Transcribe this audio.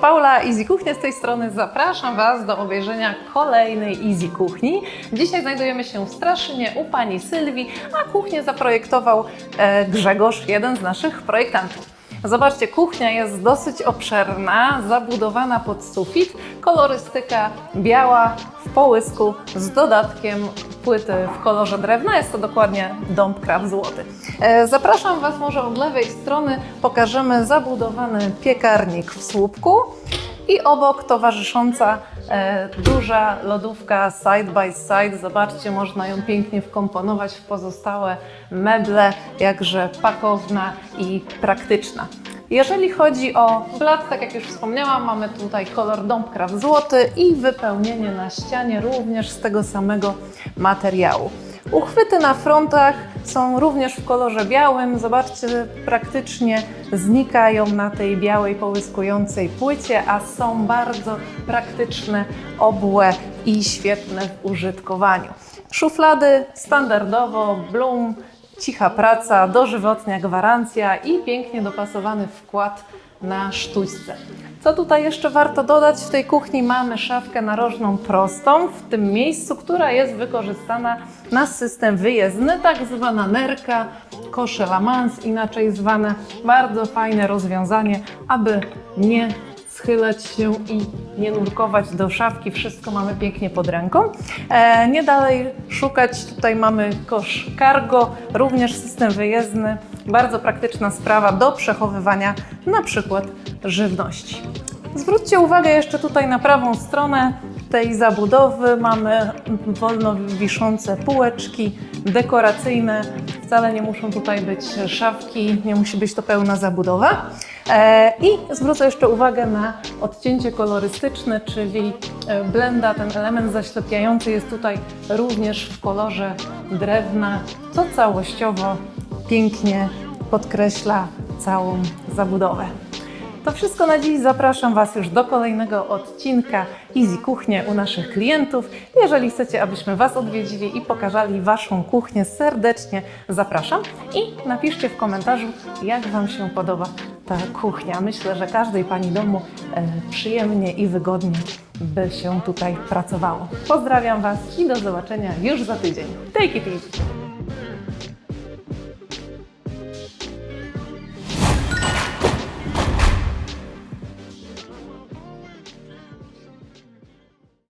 Paula, Easy Kuchnia z tej strony. Zapraszam Was do obejrzenia kolejnej Easy Kuchni. Dzisiaj znajdujemy się w Straszynie u pani Sylwii, a kuchnię zaprojektował e, Grzegorz, jeden z naszych projektantów. Zobaczcie, kuchnia jest dosyć obszerna, zabudowana pod sufit, kolorystyka biała w połysku z dodatkiem płyty w kolorze drewna. Jest to dokładnie dąb kraw złoty. E, Zapraszam Was może od lewej strony, pokażemy zabudowany piekarnik w słupku i obok towarzysząca duża lodówka side by side. Zobaczcie, można ją pięknie wkomponować w pozostałe meble, jakże pakowna i praktyczna. Jeżeli chodzi o blat, tak jak już wspomniałam, mamy tutaj kolor dąb kraw złoty i wypełnienie na ścianie również z tego samego materiału. Uchwyty na frontach są również w kolorze białym. Zobaczcie, praktycznie znikają na tej białej, połyskującej płycie, a są bardzo praktyczne, obłe i świetne w użytkowaniu. Szuflady standardowo, Bloom, cicha praca, dożywotnia gwarancja i pięknie dopasowany wkład na sztućce. Co tutaj jeszcze warto dodać? W tej kuchni mamy szafkę narożną prostą, w tym miejscu, która jest wykorzystana na system wyjezdny, tak zwana nerka, kosze La Mans, inaczej zwane. Bardzo fajne rozwiązanie, aby nie schylać się i nie nurkować do szafki. Wszystko mamy pięknie pod ręką. E, nie dalej szukać, tutaj mamy kosz cargo, również system wyjezdny. Bardzo praktyczna sprawa do przechowywania na przykład żywności. Zwróćcie uwagę jeszcze tutaj na prawą stronę tej zabudowy. Mamy wolno wiszące półeczki dekoracyjne. Wcale nie muszą tutaj być szafki, nie musi być to pełna zabudowa. E, I zwrócę jeszcze uwagę na odcięcie kolorystyczne, czyli e, blenda, ten element zaślepiający jest tutaj również w kolorze drewna, co całościowo pięknie podkreśla całą zabudowę. To wszystko na dziś. Zapraszam Was już do kolejnego odcinka Easy Kuchnie u naszych klientów. Jeżeli chcecie, abyśmy Was odwiedzili i pokazali Waszą kuchnię, serdecznie zapraszam. I napiszcie w komentarzu, jak Wam się podoba ta kuchnia. Myślę, że każdej Pani domu e, przyjemnie i wygodnie by się tutaj pracowało. Pozdrawiam Was i do zobaczenia już za tydzień. Take it easy!